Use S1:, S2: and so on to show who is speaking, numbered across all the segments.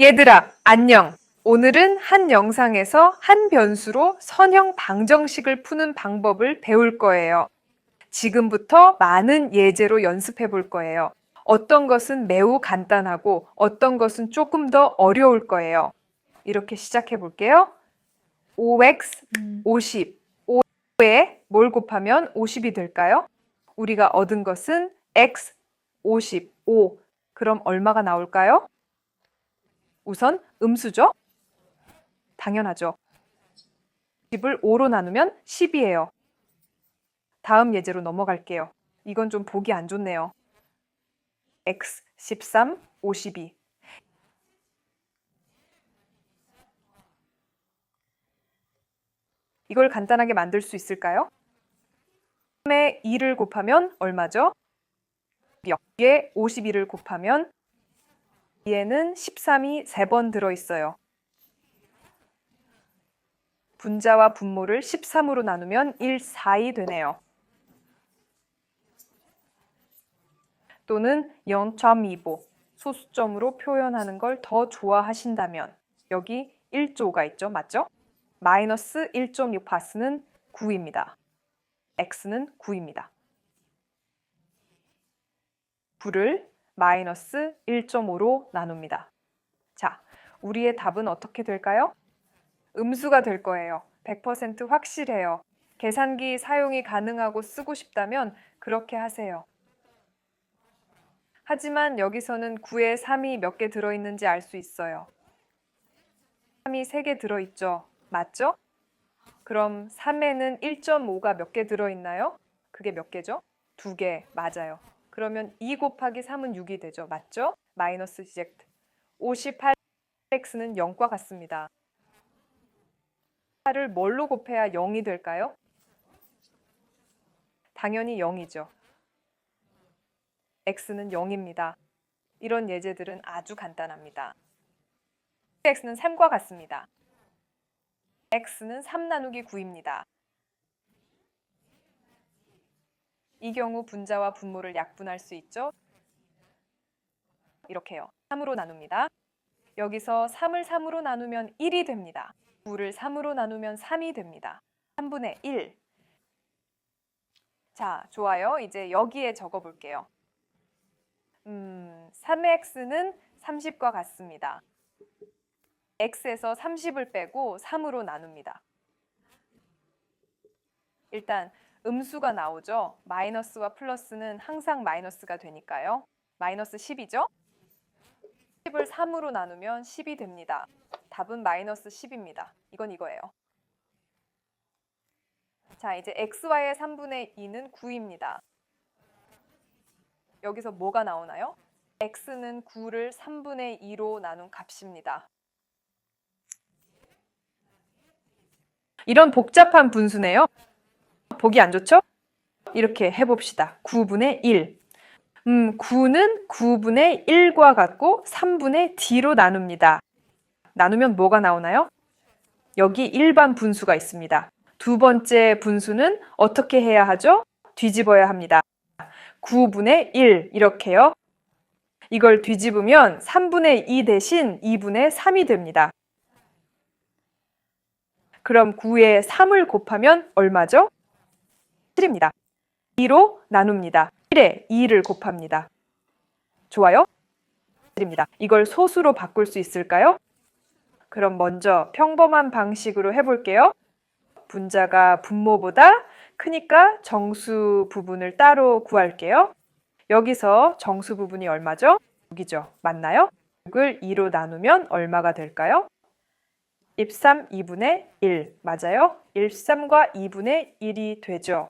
S1: 얘들아, 안녕. 오늘은 한 영상에서 한 변수로 선형 방정식을 푸는 방법을 배울 거예요. 지금부터 많은 예제로 연습해 볼 거예요. 어떤 것은 매우 간단하고 어떤 것은 조금 더 어려울 거예요. 이렇게 시작해 볼게요. 5x 50. 5에 뭘 곱하면 50이 될까요? 우리가 얻은 것은 x 55. 그럼 얼마가 나올까요? 우선 음수죠? 당연하죠. 10을 5로 나누면 10이에요. 다음 예제로 넘어갈게요. 이건 좀 보기 안 좋네요. x 13, 52. 이걸 간단하게 만들 수 있을까요? 3에 2를 곱하면 얼마죠? 여기에 52를 곱하면 뒤에는 13이 3번 들어있어요. 분자와 분모를 13으로 나누면 1, 4이 되네요. 또는 0.25 소수점으로 표현하는 걸 더 좋아하신다면 여기 1조가 있죠. 맞죠? 마이너스 1.6 파스는 9입니다. x는 9입니다. 9를 마이너스 1.5로 나눕니다. 자, 우리의 답은 어떻게 될까요? 음수가 될 거예요. 100% 확실해요. 계산기 사용이 가능하고 쓰고 싶다면 그렇게 하세요. 하지만 여기서는 9에 3이 몇 개 들어있는지 알 수 있어요. 3이 3개 들어있죠. 맞죠? 그럼 3에는 1.5가 몇 개 들어있나요? 그게 몇 개죠? 2개. 맞아요. 그러면 2 곱하기 3은 6이 되죠. 맞죠? 마이너스 시젝트. 58x는 0과 같습니다. 8을 뭘로 곱해야 0이 될까요? 당연히 0이죠. x는 0입니다. 이런 예제들은 아주 간단합니다. x는 3과 같습니다. x는 3 나누기 9입니다. 이 경우 분자와 분모를 약분할 수 있죠. 이렇게요. 3으로 나눕니다. 여기서 3을 3으로 나누면 1이 됩니다. 9를 3으로 나누면 3이 됩니다. 3분의 1. 자, 좋아요. 이제 여기에 적어 볼게요. 음, 3x는 30과 같습니다. x에서 30을 빼고 3으로 나눕니다. 일단 음수가 나오죠. 마이너스와 플러스는 항상 마이너스가 되니까요. 마이너스 10이죠. 10을 3으로 나누면 10이 됩니다. 답은 마이너스 10입니다. 이건 이거예요. 자, 이제 xy의 3분의 2는 9입니다. 여기서 뭐가 나오나요? x는 9를 3분의 2로 나눈 값입니다. 이런 복잡한 분수네요. 보기 안 좋죠? 이렇게 해봅시다. 9분의 1. 음, 9는 9분의 1과 같고 3분의 d로 나눕니다. 나누면 뭐가 나오나요? 여기 일반 분수가 있습니다. 두 번째 분수는 어떻게 해야 하죠? 뒤집어야 합니다. 9분의 1 이렇게요. 이걸 뒤집으면 3분의 2 대신 2분의 3이 됩니다. 그럼 9에 3을 곱하면 얼마죠? 7입니다. 2로 나눕니다. 1에 2를 곱합니다. 좋아요? 7입니다. 이걸 소수로 바꿀 수 있을까요? 그럼 먼저 평범한 방식으로 해볼게요. 분자가 분모보다 크니까 정수 부분을 따로 구할게요. 여기서 정수 부분이 얼마죠? 6이죠. 맞나요? 6을 2로 나누면 얼마가 될까요? 13, 2분의 1. 맞아요? 13과 2분의 1이 되죠.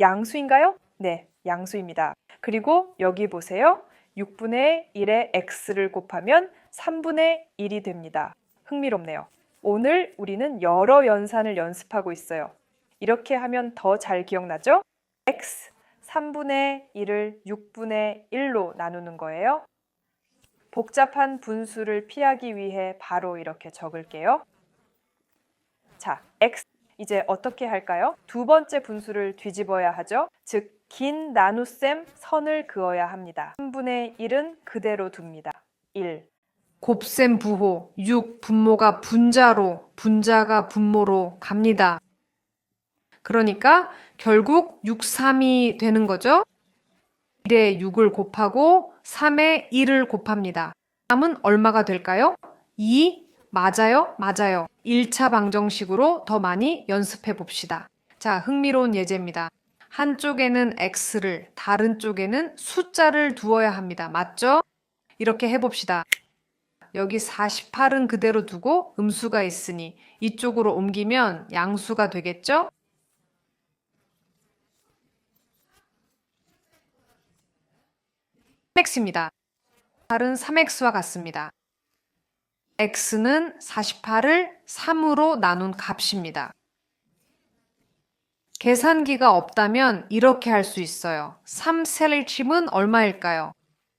S1: 양수인가요? 네, 양수입니다. 그리고 여기 보세요. 6분의 1에 x를 곱하면 3분의 1이 됩니다. 흥미롭네요. 오늘 우리는 여러 연산을 연습하고 있어요. 이렇게 하면 더 잘 기억나죠? x 3분의 1을 6분의 1로 나누는 거예요. 복잡한 분수를 피하기 위해 바로 이렇게 적을게요. 자, x 이제 어떻게 할까요? 두 번째 분수를 뒤집어야 하죠. 즉, 긴 나눗셈 선을 그어야 합니다. 3분의 1은 그대로 둡니다. 1. 곱셈 부호 6 분모가 분자로 분자가 분모로 갑니다. 그러니까 결국 6, 3이 되는 거죠. 1에 6을 곱하고 3에 1을 곱합니다. 3은 얼마가 될까요? 2 맞아요? 맞아요. 1차 방정식으로 더 많이 연습해 봅시다. 자, 흥미로운 예제입니다. 한쪽에는 x를, 다른 쪽에는 숫자를 두어야 합니다. 맞죠? 이렇게 해봅시다. 여기 48은 그대로 두고 음수가 있으니 이쪽으로 옮기면 양수가 되겠죠? x입니다. 8은 3x와 같습니다. X는 48을 3으로 나눈 값입니다. 계산기가 없다면 이렇게 할 수 있어요. 3셀침은 얼마일까요?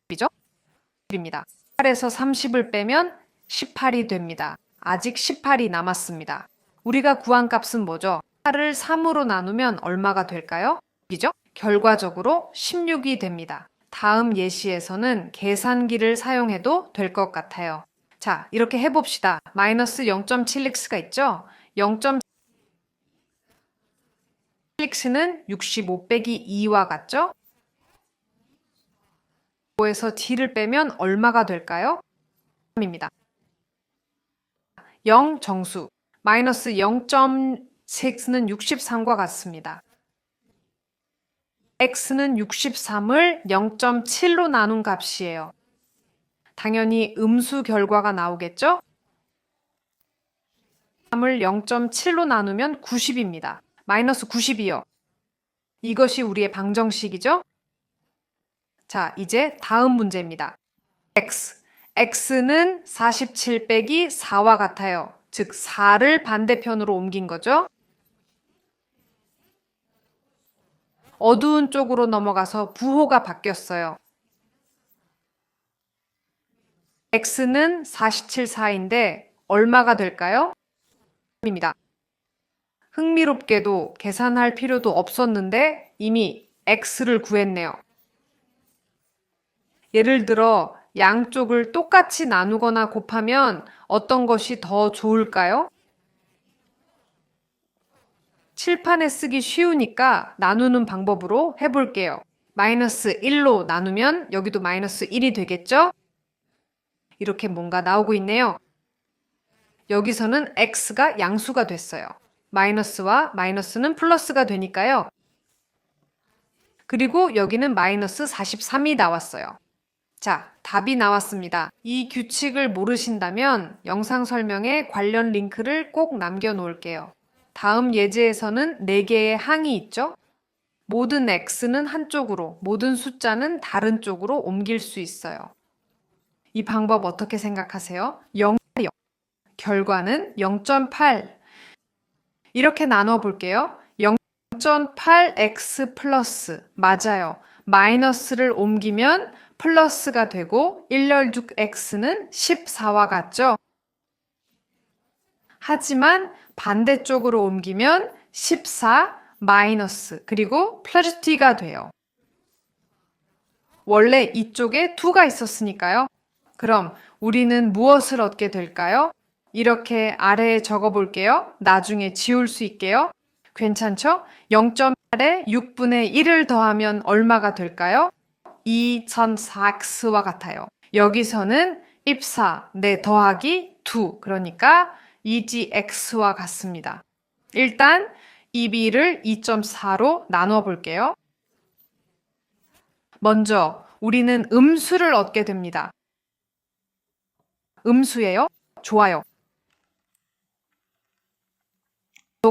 S1: 이죠? 입니다. 8에서 30을 빼면 18이 됩니다. 아직 18이 남았습니다. 우리가 구한 값은 뭐죠? 8을 3으로 나누면 얼마가 될까요? 이죠? 결과적으로 16이 됩니다. 다음 예시에서는 계산기를 사용해도 될 것 같아요. 자, 이렇게 해봅시다. 마이너스 0.7x가 있죠? 0.7x는 65 빼기 2와 같죠? 5에서 d를 빼면 얼마가 될까요? 3입니다. 0 정수 마이너스 0.6x는 63과 같습니다. x는 63을 0.7로 나눈 값이에요. 당연히 음수 결과가 나오겠죠? 3을 0.7로 나누면 90입니다. 마이너스 90이요. 이것이 우리의 방정식이죠? 자, 이제 다음 문제입니다. x. x는 47 빼기 4와 같아요. 즉, 4를 반대편으로 옮긴 거죠? 어두운 쪽으로 넘어가서 부호가 바뀌었어요. X는 47, 4인데 얼마가 될까요? 입니다. 흥미롭게도 계산할 필요도 없었는데 이미 x를 구했네요. 예를 들어 양쪽을 똑같이 나누거나 곱하면 어떤 것이 더 좋을까요? 칠판에 쓰기 쉬우니까 나누는 방법으로 해볼게요. 마이너스 1로 나누면 여기도 마이너스 1이 되겠죠? 이렇게 뭔가 나오고 있네요. 여기서는 x가 양수가 됐어요. 마이너스와 마이너스는 플러스가 되니까요. 그리고 여기는 마이너스 43이 나왔어요. 자, 답이 나왔습니다. 이 규칙을 모르신다면 영상 설명에 관련 링크를 꼭 남겨 놓을게요. 다음 예제에서는 4개의 항이 있죠? 모든 x는 한쪽으로, 모든 숫자는 다른 쪽으로 옮길 수 있어요. 이 방법 어떻게 생각하세요? 0, 0. 결과는 0.8. 이렇게 나눠 볼게요. 0.8x 플러스. 맞아요. 마이너스를 옮기면 플러스가 되고 1열 6x는 14와 같죠? 하지만 반대쪽으로 옮기면 14 마이너스 그리고 플러스 t가 돼요. 원래 이쪽에 2가 있었으니까요. 그럼 우리는 무엇을 얻게 될까요? 이렇게 아래에 적어 볼게요. 나중에 지울 수 있게요. 괜찮죠? 0.8에 6분의 1을 더하면 얼마가 될까요? 2004x와 같아요. 여기서는 14, 네, 더하기 2. 그러니까 2gx와 같습니다. 일단 이 b를 2.4로 나누어 볼게요. 먼저 우리는 음수를 얻게 됩니다. 음수예요? 좋아요.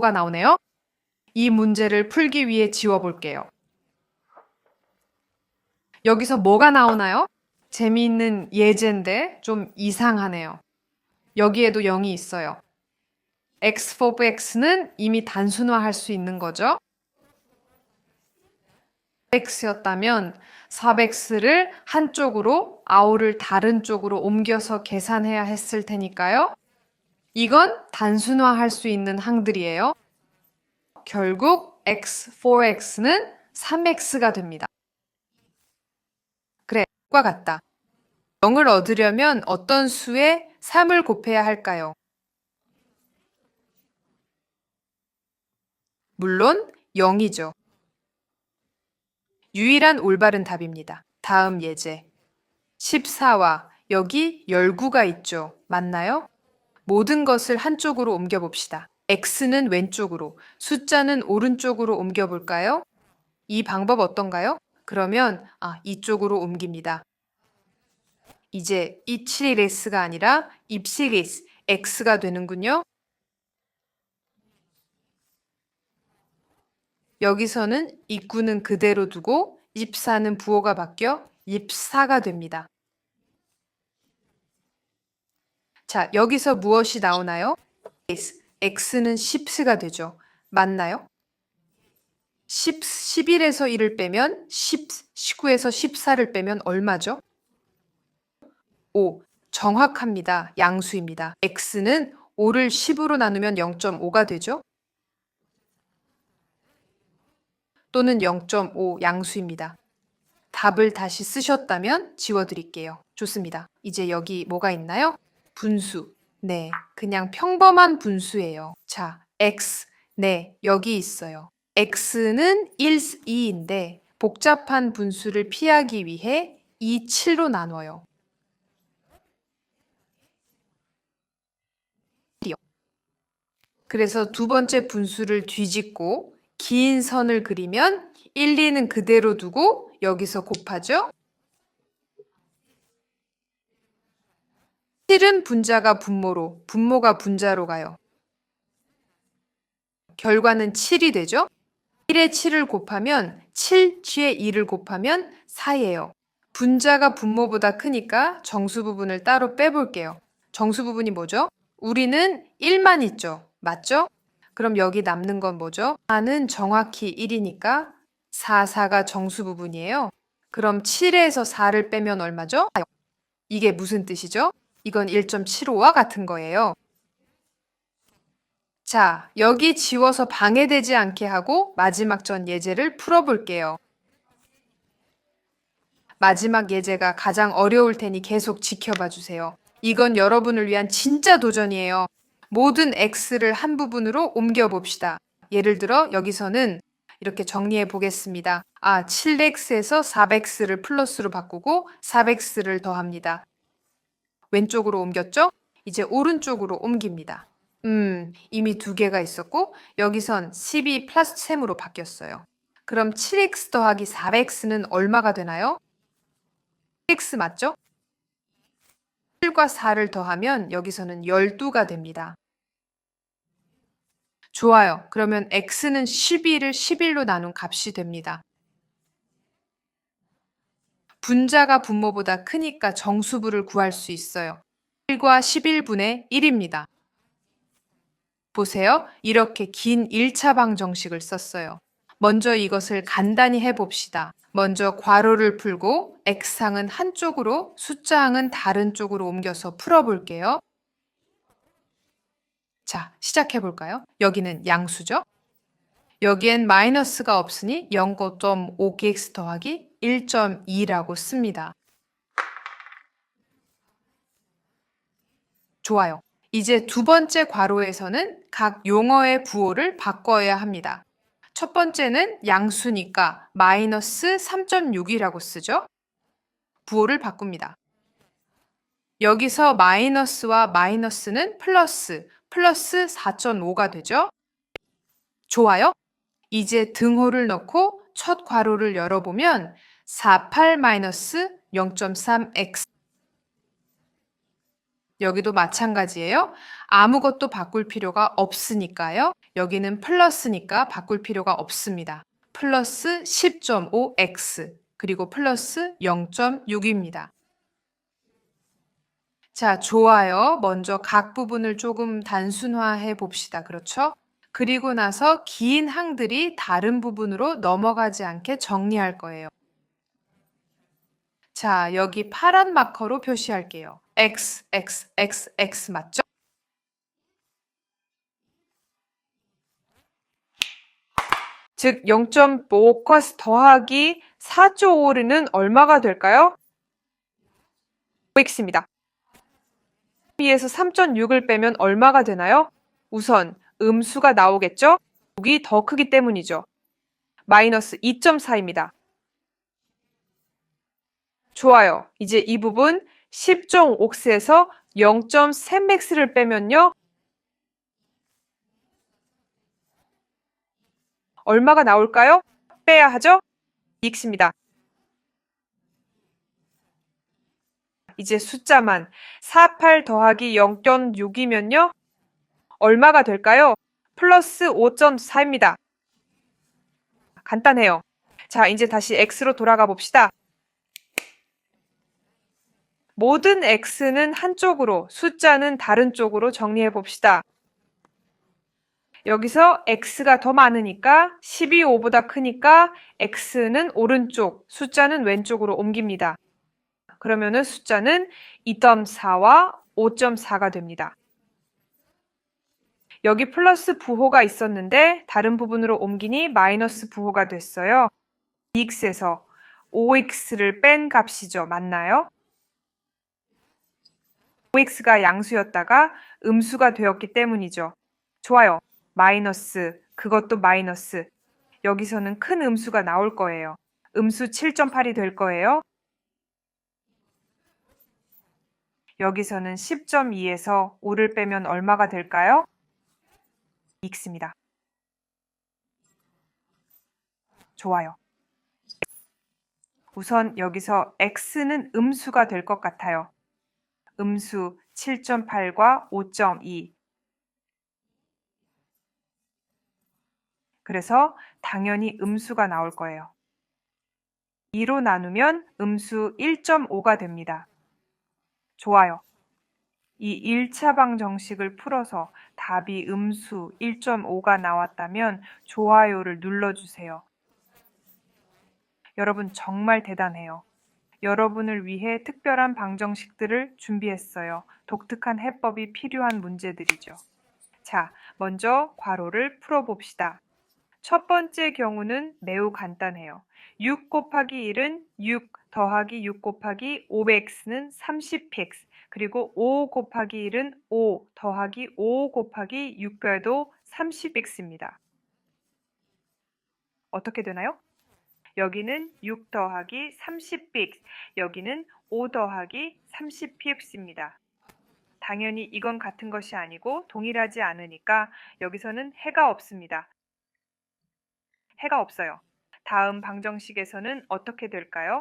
S1: 가 나오네요. 이 문제를 풀기 위해 지워볼게요. 여기서 뭐가 나오나요? 재미있는 예제인데 좀 이상하네요. 여기에도 0이 있어요. x of x는 이미 단순화할 수 있는 거죠. X였다면 4x를 한쪽으로 아우를 다른 쪽으로 옮겨서 계산해야 했을 테니까요. 이건 단순화할 수 있는 항들이에요. 결국 x, 4x는 3x가 됩니다. 그래, 과 같다. 0을 얻으려면 어떤 수에 3을 곱해야 할까요? 물론 0이죠. 유일한 올바른 답입니다. 다음 예제. 14와 여기 열구가 있죠. 맞나요? 모든 것을 한쪽으로 옮겨봅시다. x는 왼쪽으로, 숫자는 오른쪽으로 옮겨볼까요? 이 방법 어떤가요? 그러면 아, 이쪽으로 옮깁니다. 이제 이치리레스가 아니라 입시리스, x가 되는군요. 여기서는 입구는 그대로 두고 24는 부호가 바뀌어 24가 됩니다. 자, 여기서 무엇이 나오나요? x는 10가 되죠. 맞나요? 10, 11에서 1을 빼면 10, 19에서 14를 빼면 얼마죠? 5. 정확합니다. 양수입니다. x는 5를 10으로 나누면 0.5가 되죠? 또는 0.5 양수입니다. 답을 다시 쓰셨다면 지워드릴게요. 좋습니다. 이제 여기 뭐가 있나요? 분수. 네, 그냥 평범한 분수예요. 자, x. 네, 여기 있어요. x는 1, 2인데 복잡한 분수를 피하기 위해 2, 7로 나눠요. 그래서 두 번째 분수를 뒤집고 긴 선을 그리면 1, 2는 그대로 두고 여기서 곱하죠. 7은 분자가 분모로, 분모가 분자로 가요. 결과는 7이 되죠. 1에 7을 곱하면 7, 뒤에 2를 곱하면 4예요. 분자가 분모보다 크니까 정수 부분을 따로 빼볼게요. 정수 부분이 뭐죠? 우리는 1만 있죠. 맞죠? 그럼 여기 남는 건 뭐죠? 4는 정확히 1이니까 4, 4가 정수 부분이에요. 그럼 7에서 4를 빼면 얼마죠? 이게 무슨 뜻이죠? 이건 1.75와 같은 거예요. 자, 여기 지워서 방해되지 않게 하고 마지막 전 예제를 풀어볼게요. 마지막 예제가 가장 어려울 테니 계속 지켜봐 주세요. 이건 여러분을 위한 진짜 도전이에요. 모든 x를 한 부분으로 옮겨 봅시다. 예를 들어 여기서는 이렇게 정리해 보겠습니다. 아, 7x에서 400x를 플러스로 바꾸고 400x를 더합니다. 왼쪽으로 옮겼죠? 이제 오른쪽으로 옮깁니다. 음, 이미 두 개가 있었고 여기선 12 플러스 3으로 바뀌었어요. 그럼 7x 더하기 400x는 얼마가 되나요? x 맞죠? 7과 4를 더하면 여기서는 12가 됩니다. 좋아요. 그러면 x는 12를 11로 나눈 값이 됩니다. 분자가 분모보다 크니까 정수부를 구할 수 있어요. 1과 11분의 1입니다. 보세요. 이렇게 긴 1차 방정식을 썼어요. 먼저 이것을 간단히 해봅시다. 먼저 괄호를 풀고 x항은 한쪽으로 숫자항은 다른 쪽으로 옮겨서 풀어볼게요. 자, 시작해 볼까요? 여기는 양수죠? 여기엔 마이너스가 없으니 0.5gx 더하기 1.2라고 씁니다. 좋아요. 이제 두 번째 괄호에서는 각 용어의 부호를 바꿔야 합니다. 첫 번째는 양수니까 마이너스 3.6이라고 쓰죠. 부호를 바꿉니다. 여기서 마이너스와 마이너스는 플러스, 플러스 4.5가 되죠. 좋아요. 이제 등호를 넣고 첫 괄호를 열어보면 48-0.3x 여기도 마찬가지예요. 아무것도 바꿀 필요가 없으니까요. 여기는 플러스니까 바꿀 필요가 없습니다. 플러스 10.5x 그리고 플러스 0.6입니다. 자, 좋아요. 먼저 각 부분을 조금 단순화해 봅시다. 그렇죠? 그리고 나서 긴 항들이 다른 부분으로 넘어가지 않게 정리할 거예요. 자, 여기 파란 마커로 표시할게요. x, x, x, x 맞죠? 즉 0.5컷 더하기 4.5는 얼마가 될까요? 5x입니다. 2에서 3.6을 빼면 얼마가 되나요? 우선 음수가 나오겠죠? 6이 더 크기 때문이죠. 마이너스 2.4입니다. 좋아요. 이제 이 부분 10.5x에서 0.3max를 빼면요. 얼마가 나올까요? 빼야 하죠? 2x입니다. 이제 숫자만 48 더하기 0.6이면요. 얼마가 될까요? 플러스 5.4입니다. 간단해요. 자, 이제 다시 x로 돌아가 봅시다. 모든 x는 한쪽으로, 숫자는 다른 쪽으로 정리해 봅시다. 여기서 x가 더 많으니까 12, 5보다 크니까 x는 오른쪽, 숫자는 왼쪽으로 옮깁니다. 그러면은 숫자는 2.4와 5.4가 됩니다. 여기 플러스 부호가 있었는데 다른 부분으로 옮기니 마이너스 부호가 됐어요. 2x에서 5x를 뺀 값이죠. 맞나요? 5x가 양수였다가 음수가 되었기 때문이죠. 좋아요. 마이너스, 그것도 마이너스. 여기서는 큰 음수가 나올 거예요. 음수 7.8이 될 거예요. 여기서는 10.2에서 5를 빼면 얼마가 될까요? x입니다. 좋아요. 우선 여기서 x는 음수가 될 것 같아요. 음수 7.8과 5.2. 그래서 당연히 음수가 나올 거예요. 2로 나누면 음수 1.5가 됩니다. 좋아요. 이 1차 방 정식을 풀어서 답이 음수 1.5가 나왔다면 좋아요를 눌러주세요. 여러분 정말 대단해요. 여러분을 위해 특별한 방정식들을 준비했어요. 독특한 해법이 필요한 문제들이죠. 자, 먼저 괄호를 풀어봅시다. 첫 번째 경우는 매우 간단해요. 6 곱하기 1은 6 더하기 6 곱하기 500x는 30x 그리고 5 곱하기 1은 5 더하기 5 곱하기 6별도 30x입니다. 어떻게 되나요? 여기는 6 더하기 30px, 여기는 5 더하기 30px입니다. 당연히 이건 같은 것이 아니고 동일하지 않으니까 여기서는 해가 없습니다. 해가 없어요. 다음 방정식에서는 어떻게 될까요?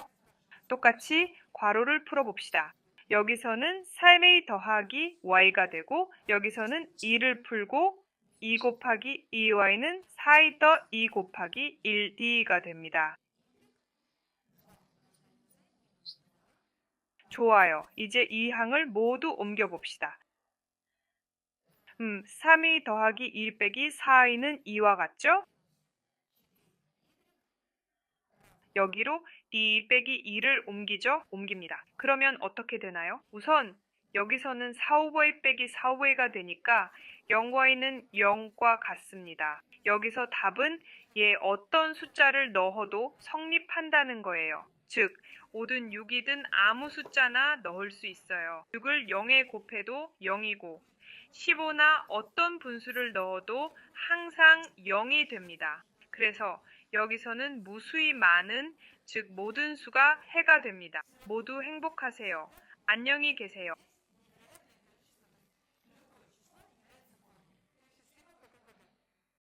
S1: 똑같이 괄호를 풀어봅시다. 여기서는 3a 더하기 y가 되고 여기서는 2를 풀고 2 곱하기 2y는 4a 더2 곱하기 1d가 됩니다. 좋아요. 이제 이 항을 모두 옮겨봅시다. 음, 3이 더하기 1 빼기 4i는 2와 같죠? 여기로 d 빼기 2를 옮기죠? 옮깁니다. 그러면 어떻게 되나요? 우선 여기서는 4, 5의 빼기 4, 5가 되니까 0y는 0과 같습니다. 여기서 답은 얘 어떤 숫자를 넣어도 성립한다는 거예요. 즉, 5든 6이든 아무 숫자나 넣을 수 있어요. 6을 0에 곱해도 0이고 15나 어떤 분수를 넣어도 항상 0이 됩니다. 그래서 여기서는 무수히 많은 즉 모든 수가 해가 됩니다. 모두 행복하세요. 안녕히 계세요.